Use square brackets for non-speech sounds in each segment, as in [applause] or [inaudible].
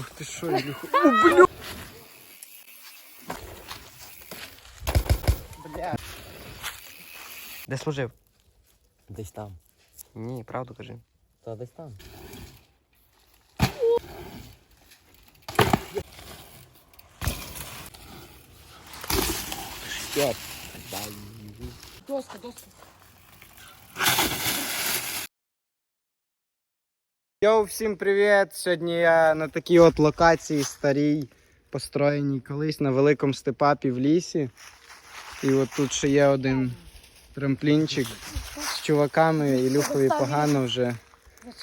Ох ти що, Ілюха. О! Бля. Де служив? Десь там. Ні, правду кажи. Та десь там. Доска, доска. Йоу, всім привіт! Сьогодні я на такій от локації старій, построєній колись на великому степапі в лісі. І от тут ще є один трамплінчик з чуваками, Ілюхові погано вже.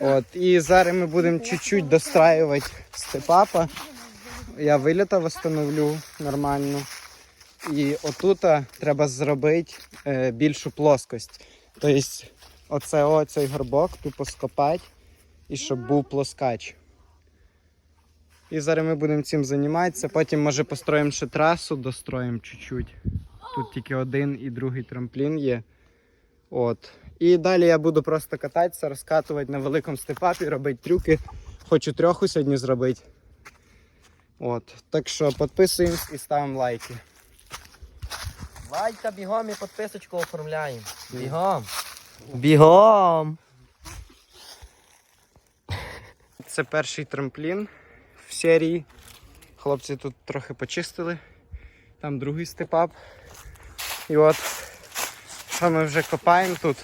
От. І зараз ми будемо чуть-чуть достраювати степапа. Я виліта встановлю нормально. І отут треба зробити е, більшу плоскость. Тобто, оце оцей горбок тупо скопати і щоб був плоскач. І зараз ми будемо цим займатися. Потім, може, построїмо ще трасу, достроїмо чуть-чуть. Тут тільки один і другий трамплін є. От. І далі я буду просто кататися, розкатувати на великому степапі, робити трюки. Хочу трьоху сьогодні зробити. От. Так що підписуємось і ставимо лайки. Лайка бігом і підписочку оформляємо. Бігом. Бігом. Це перший трамплін в серії. Хлопці тут трохи почистили. Там другий степап. І от, що ми вже копаємо тут.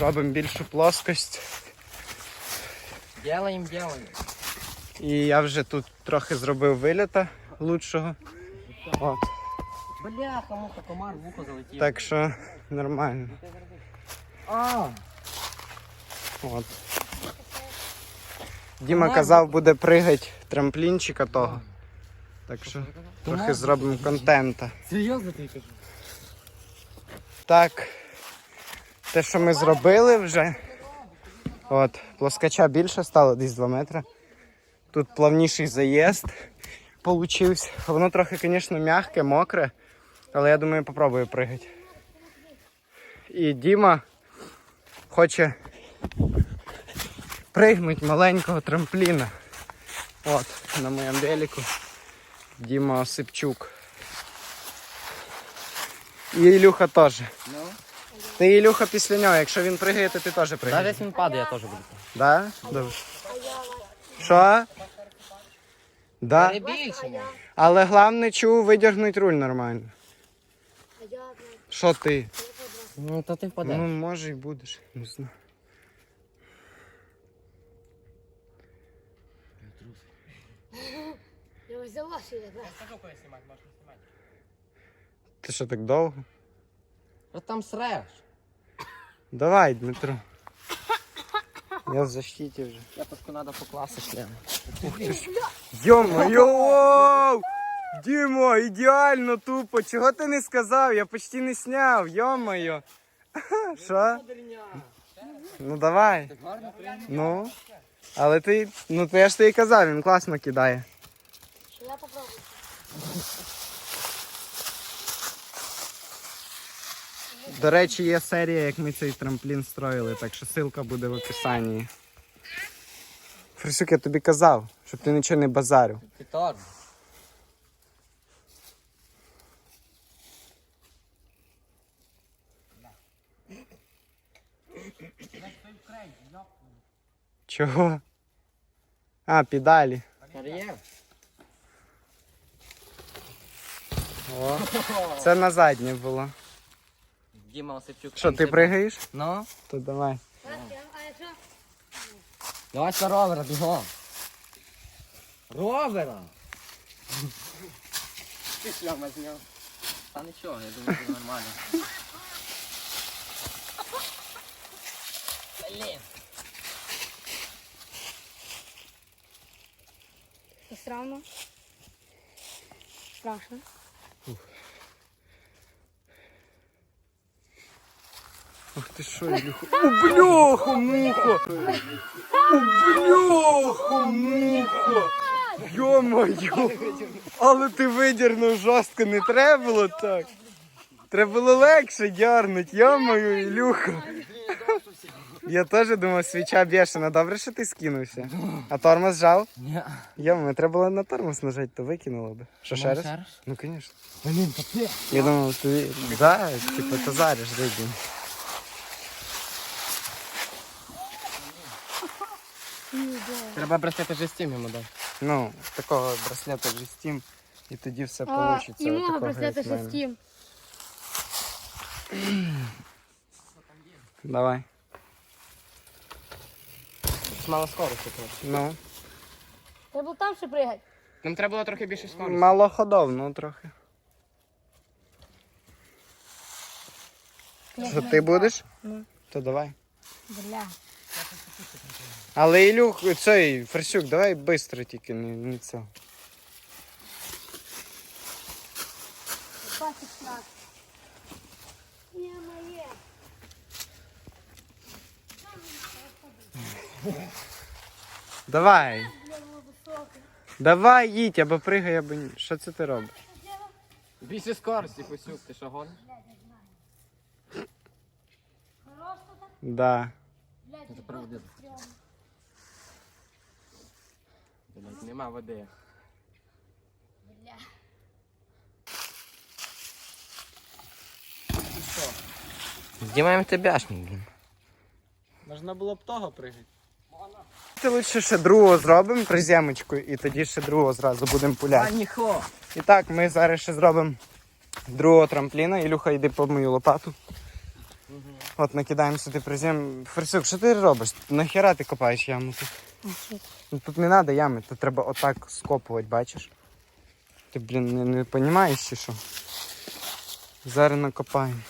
Робимо більшу плоскость. Ділаємо, ділаємо. І я вже тут трохи зробив виліта лучшого. От. Бляха, муха, комар в вухо залетів. Так що нормально. А, От. Діма казав, буде пригати трамплінчика того. Так що трохи зробимо контента. серйозно ти кажу? Так, те, що ми зробили вже. От, плоскача більше стало, десь 2 метри. Тут плавніший заїзд получився. Воно трохи, звісно, м'яке, мокре, але я думаю, попробую пригати. І Діма хоче пригнути маленького трампліна. От, на моєму велику. Діма Осипчук. І Ілюха теж. Ну. Ти Ілюха після нього, якщо він пригає, то ти теж пригаєш. Навіть якщо він падає, я теж буду. Да? Добре. Що? Да. Перебільшимо. Але головне чув видягнути руль нормально. Що ти? Ну, то ти впадеш. Ну, може і будеш, не знаю. Я взяла сюди, брат. Ти що так довго? От там среш. Давай, Дмитро. Я в защиті вже. Я трошки треба покласти шлем. Йо-моє! Дімо, ідеально тупо. Чого ти не сказав? Я почти не сняв. Йо-моє. [laughs] Що? Ну давай. Ну. Але ти, ну то я ж тобі казав, він класно кидає. Я попробую. До речі, є серія, як ми цей трамплін строїли, так що ссылка буде в описанні. Фрисюк, я тобі казав, щоб ти нічого не базарив. Ти. Чого? А, педалі. Кар'єр. О, це на заднє було. Діма Осипчук. Що, ти пригаєш? Ну, То давай. Давай на ровера, бігом. Ровера! Ти шльома зняв. Та нічого, я думаю, це нормально. Блін. Це странно. Страшно. Ох ти що, Ілюха. О, бляха, муха! О, бляха, муха! Йо-моє! Але ти видірнув жорстко, не треба було так. Треба було легше дярнуть, йо-моє, Ілюха. Я теж думав, свіча бешена. Добре, що ти скинувся. А тормоз жав? Ні. Йому, треба було на тормоз нажати, то викинуло би. Що ще раз? Ну, звісно. Блін, та ти. Я думав, ти. Да, типу, то зараз вийдемо. Треба браслети жестім йому дати. Ну, такого браслета вже стім, і тоді все А, вийде. і мого браслета шестім. Давай. Мало скорості трохи. Ну, Треба там ще пригати. Нам треба було трохи більше скорості. малоходов, ну трохи. Що ти будеш? Ну. То давай. Бля. Але Ілюх, цей Ферсюк, давай швидко тільки, не, не це. Не моє. Давай. Давай їдь, або пригай, або ні. Що це ти робиш? Більше скорості, Косюк, ти що гониш? Да. Блядь, Це правда. Блядь, нема води. Бля. Знімаємо тебяшник, блін. Можна було б того пригати. Ти лучше ще другого зробимо приземочку, і тоді ще другого зразу будемо пуляти. ніхо. І так, ми зараз ще зробимо другого трампліна. Ілюха, йди по мою лопату. От накидаємо сюди призем. Ферсюк, що ти робиш? Нахера ти копаєш яму тут? Ну, Тут не треба ями, тут треба отак скопувати, бачиш? Ти, блін, не, не розумієш чи що? Зараз накопаємо.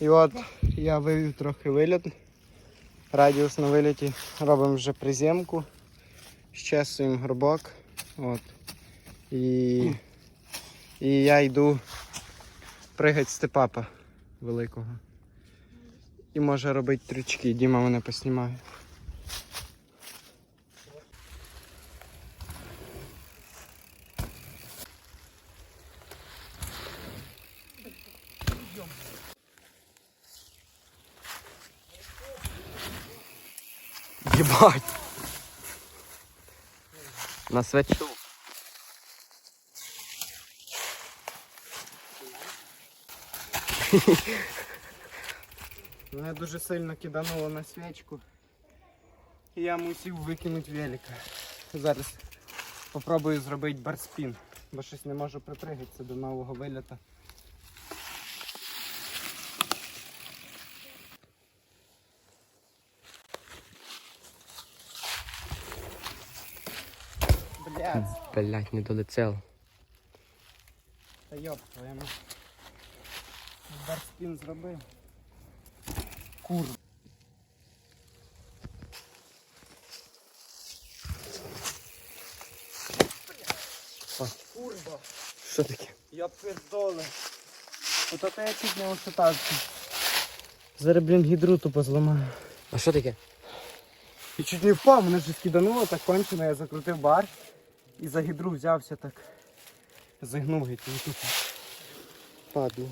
І от я вивів трохи виліт. Радіус на виліті. Робимо вже приземку. Щесуємо горбок. От. І, і я йду пригать степапа великого. І може робити трючки. Діма мене поснімає. Єбать. На свечу. Мене дуже сильно кидануло на свічку. І я мусив викинути велика. Зараз попробую зробити барспін, бо щось не можу припригатися до нового виліта. Блядь, Блять, не долетел. та йоп твоєму. Барспін зробив. Кур. Курва. Що таке? Я пиздоле. От это я чуть не ушатався. Зараз, блін, гідру тупо зламаю. А що таке? І чуть не впав, мене вже скидануло так кончено, я закрутив бар і за гідру взявся так. Загнув геть і тут падло.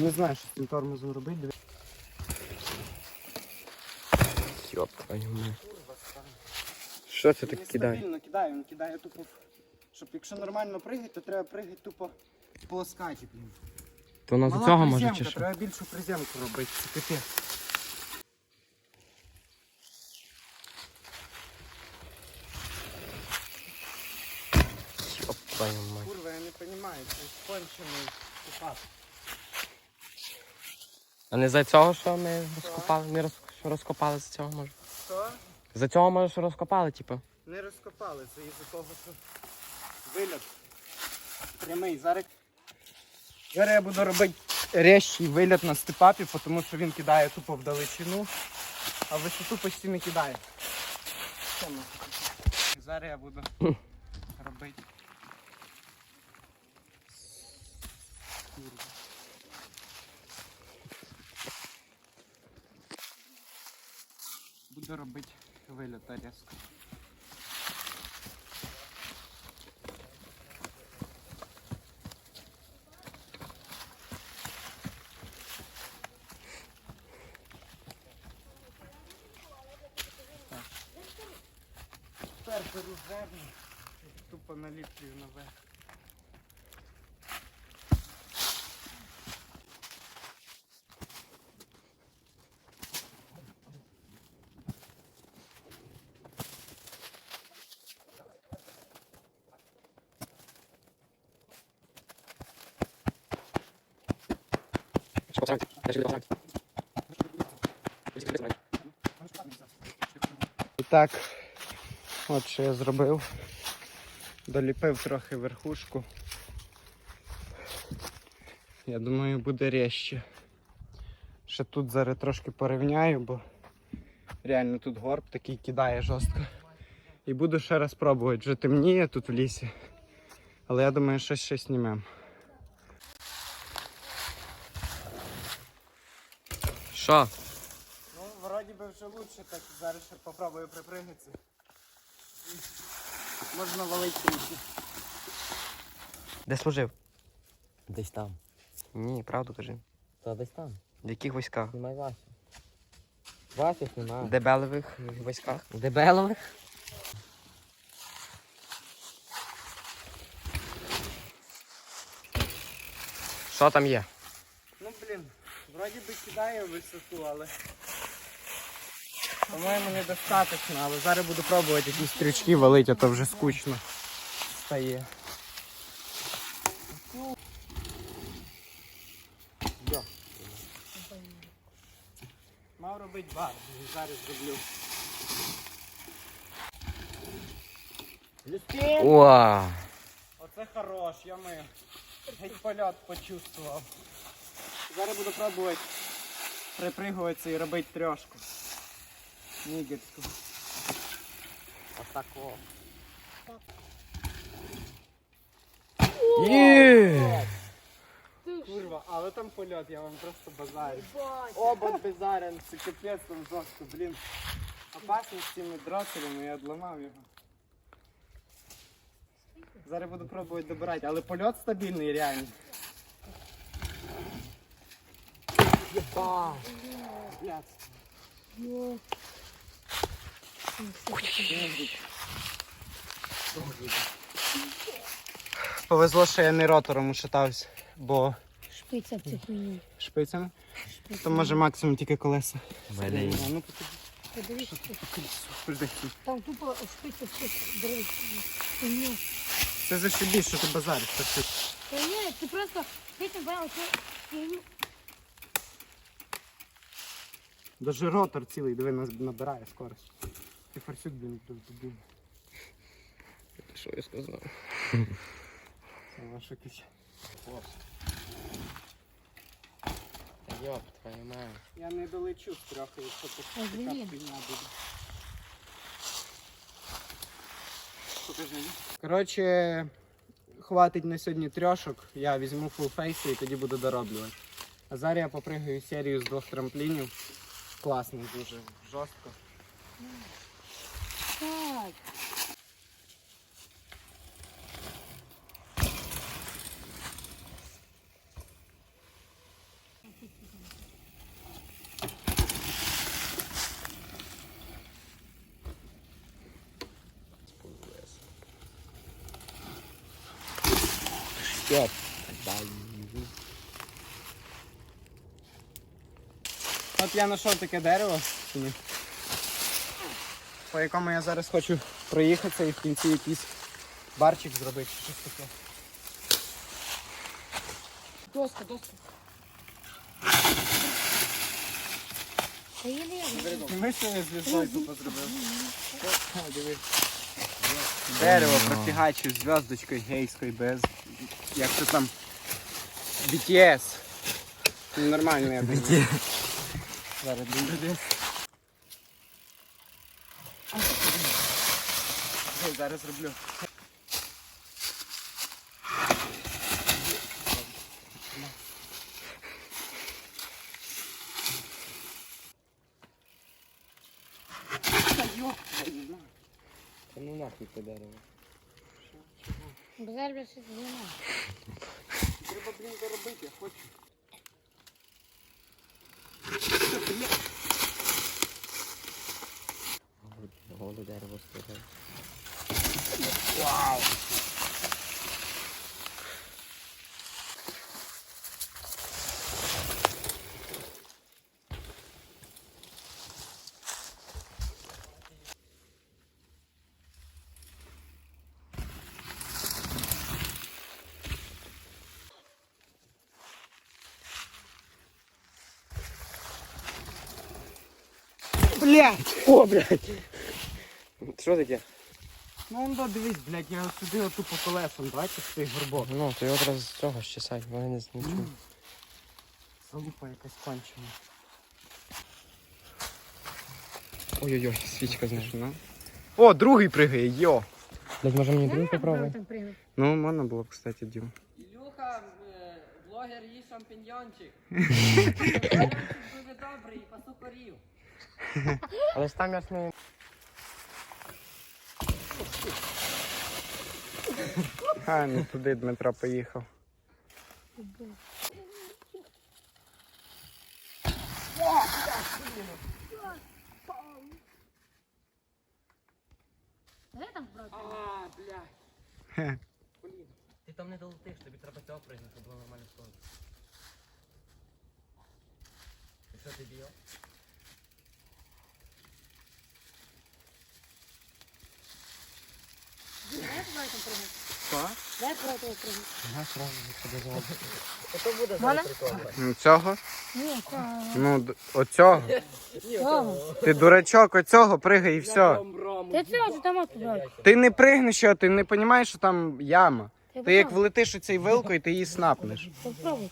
Не знаю, що з цим тормозом робити. Йоп, твою мать. Що це Він кидає? стабільно кидає, він кидає тупо. Щоб якщо нормально пригати, то треба пригати тупо по скаті, блін. То вона Мала з цього може чи що? Треба більшу приземку робити, це капець. Йоп, твою мать. Курва, я не розумію, це кончений купат. А не за цього, що ми розкопали? Не роз... що розкопали за цього може? Що? За цього може, що розкопали, типу. Не розкопали, це із-за того, що виліт прямий. Зараз, Зараз я буду робити резчий виліт на степапі, тому що він кидає тупо в далечину, а висоту почти не кидає. Зараз я буду [laughs] робити. Буде робити виліта різко. Тепер перезерний, тупо наліплюю нове. І так, от що я зробив. Доліпив трохи верхушку. Я думаю, буде ріжче. Ще тут зараз трошки порівняю, бо реально тут горб такий кидає жорстко. І буду ще раз пробувати. Вже темніє тут в лісі. Але я думаю, щось ще знімемо. Що? Ну, вроді би вже лучше, так зараз ще попробую припригнутися. Можна валити трішки. Де служив? Десь там. Ні, правду кажи. Та десь там. В яких військах? Знімай Васю. Васю знімай. В дебелевих військах? Дебелових? Що там є? Вроді би кидає в висоту, але. По-моєму, недостатньо, але зараз буду пробувати якісь стрічки валити, а то вже скучно стає. Мав робити бар, зараз зроблю. Уа! Оце хорош, я ми геть польот почувствував. Зараз буду пробувати припригуватися і робити трьошку. Нігетську. Отако. Є! Курва, але там польот, я вам просто базарю. Бать. Оба безарен, це капець там жорстко, блін. Опасно з цими дроселями, я одламав його. Зараз буду пробувати добирати, але польот стабільний реально. Блядь. Повезло, що я не ротором ушатався, бо Шпиця в цю хуйню. шпицями. То може максимум тільки колеса. А, ну, Подивись, подожди. там тупо шпиця шпиця. Дивись. Хуйню. Це зашибіш, що ти базариш. Та ні, ти просто брав оцю хуйню. Даже ротор цілий, диви, нас набирає скорость. Ти форсюк, блін, тут тобі. Що я сказав? Це ваша кича. Та йоп, твою мать. Я не долечу Ой, така блін. фігня буде. Покажи. Коротше, хватить на сьогодні трьошок. Я візьму фулфейси і тоді буду дороблювати. А зараз я попригаю серію з двох трамплінів. Класно дуже, жорстко. Так. Йоп. От я знайшов таке дерево, по якому я зараз хочу проїхатися і в кінці якийсь барчик зробити, чи щось таке. Доска, доска. Не Ми що я зв'язкою тупо. Диви. Дерево профігачив зв'язочкою гейською без. Як це там. BTS. Ну, Нормально я думаю. Зараз буде. Ой, Зараз роблю. Та ну нахуй це дерево. Бо зараз бля, щось знімає. Треба, блін, доробити, я хочу. Блять! О, блядь. Що таке? Ну он да, дивись, блядь, я сюди оту по колесам, бачиш цей горбок. Ну, то його треба з цього щесать, вони не нічого. Залупа якась кончена. Ой-ой-ой, свічка знаєш. Ну. О, другий пригає, йо! Блядь, може мені другий Попробуй. Ну, можна було б, кстати, Дім. Ілюха, блогер їсть шампіньйончик. [laughs] Шампіньйончик дуже добрий, пасу корів. Але ж там я ж не... А, не туди Дмитро поїхав. Де там брати? А, бля. Хе. [laughs] Ти там не долетиш, тобі треба цього пригнути, щоб було нормально стоїть. І що ти б'є? Де брати там пригай? Що? Де брати пригай? Ага, сразу подозрав. Ото буде Можна? зараз прикольно. Ну, Цього? Ні, це... Ну, д- оцього. Цього. Ти дурачок, оцього пригай і все. Ти цього чи там от? Ти не пригнеш, що ти не розумієш, що там яма. Ти Ти як влетиш у цей вилкою, ти її снапнеш. Попробуй.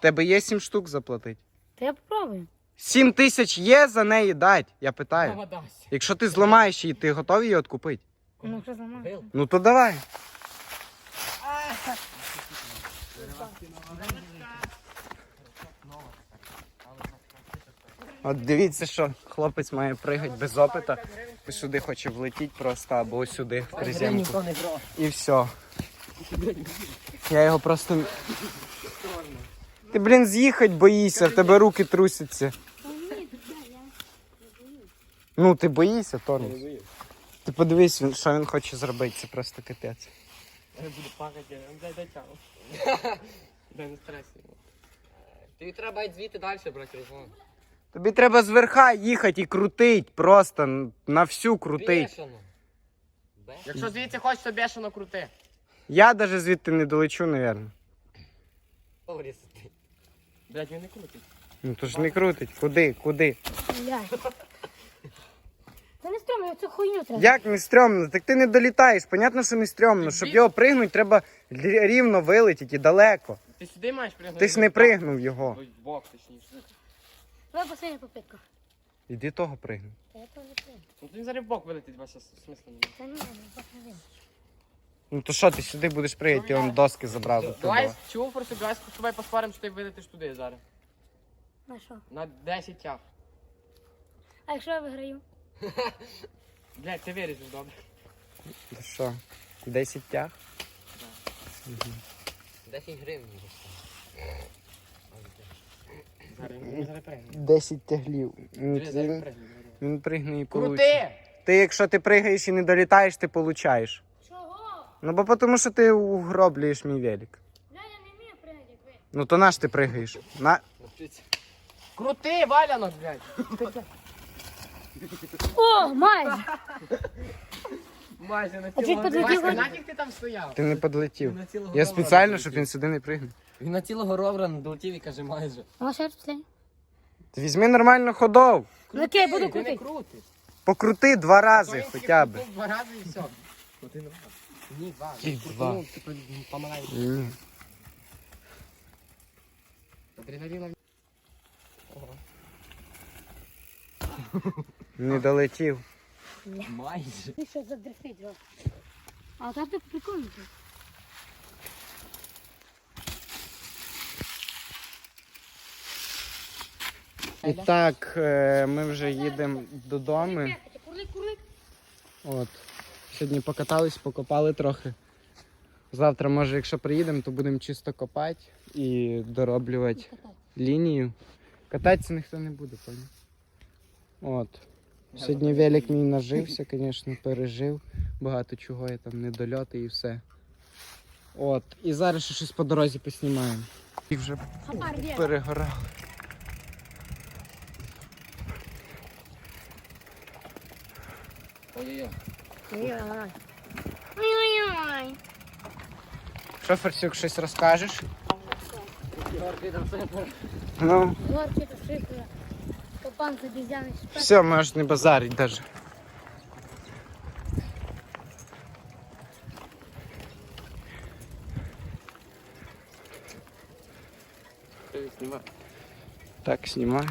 Тебе є 7 штук заплатити. Та я попробую. 7 тисяч є за неї дать, я питаю. Якщо ти зламаєш її, ти готовий її відкупити? Ну, що зламав? Ну то давай. От дивіться, що хлопець має пригати без опита. Сюди хоче влетіти просто або сюди, в приземку. І все. Я його просто. Ти, блін, з'їхати боїшся, в тебе руки трусяться. Ну, ти боїшся, Тонус. Ти подивись, він- що він хоче зробити, це просто капець. Я буду плакати, дай дай чау. [laughs] Дай не стресі. Тобі треба йти звідти далі, брати, розумно. Тобі треба зверха їхати і крутить, просто н- на всю крутить. Бешено. Якщо звідси хочеш, то бешено крути. Я навіть звідти не долечу, напевно. Оріс. Блядь, він не крутить. Ну то ж не крутить. Куди? Куди? Блядь. Це не стрьомно, цю хуйню треба. Як не стрьомно? Так ти не долітаєш. Понятно, що не стрьомно. Щоб його пригнути, треба рівно вилетіти і далеко. Ти сюди маєш пригнути? Ти ж не пригнув його. Ой, в бок, точніше. Давай последня попитка. Іди того пригни. Та я теж пригну. Ну ти зараз в бок вилетить, Вася, в смислі немає. Та ні, не покажи. Ну то що ти сюди будеш пригати, ти он доски забрав. до Давай, тебе. чув просто, давай з тобою поспоримо, що ти вилетиш туди зараз. На що? На 10 тяг. А якщо я виграю? [laughs] Блядь, ти виріжеш, добре. Що? 10 тяг? 10 гривень. Зараз, він 10 тяглів. Він, зараз пригне. він пригне і получить. Крути! Ти, якщо ти пригаєш і не долітаєш, ти получаєш. Чого? Ну бо тому що ти угроблюєш мій велик. Бля, я не вмію пригати, ви. Ну то наш ти пригаєш. На... Крути, валянок, блядь! [laughs] О, майже. Майже на А чуть цілого... подлетів Васька, нафіг ти там стояв? Ти не подлетів. На цілого Я спеціально, долетів. щоб він сюди не пригнув. Він на цілого ровера долетів і каже майже. А раз последня. Ти візьми нормально ходов. Ну окей, буду Ти не крутиш. Покрути два рази Український хоча б. футбол Два рази і все. Крути не Ні, два. Крути, два? Ну, типу, помаленьку. Ні. Адреналіна. Не долетів. Майже. Ти що задрифтить, Рос? А так так прикольно. тут. І так, е, ми вже їдемо додому. Курлик, курлик. От. Сьогодні покатались, покопали трохи. Завтра, може, якщо приїдемо, то будемо чисто копати і дороблювати лінію. Кататися ніхто не буде, поняв? От. Сьогодні велик мій нажився, звісно, пережив. Багато чого я там недольоти і все. От. І зараз ще щось по дорозі поснімаємо. І вже перегорав. Ой-ой-ой. Що, Ферсюк, щось розкажеш? Ну, Горки то шикує. Копан з обізяни шпек. все, можеш не базарить даже. Знімай. Так, знімаю.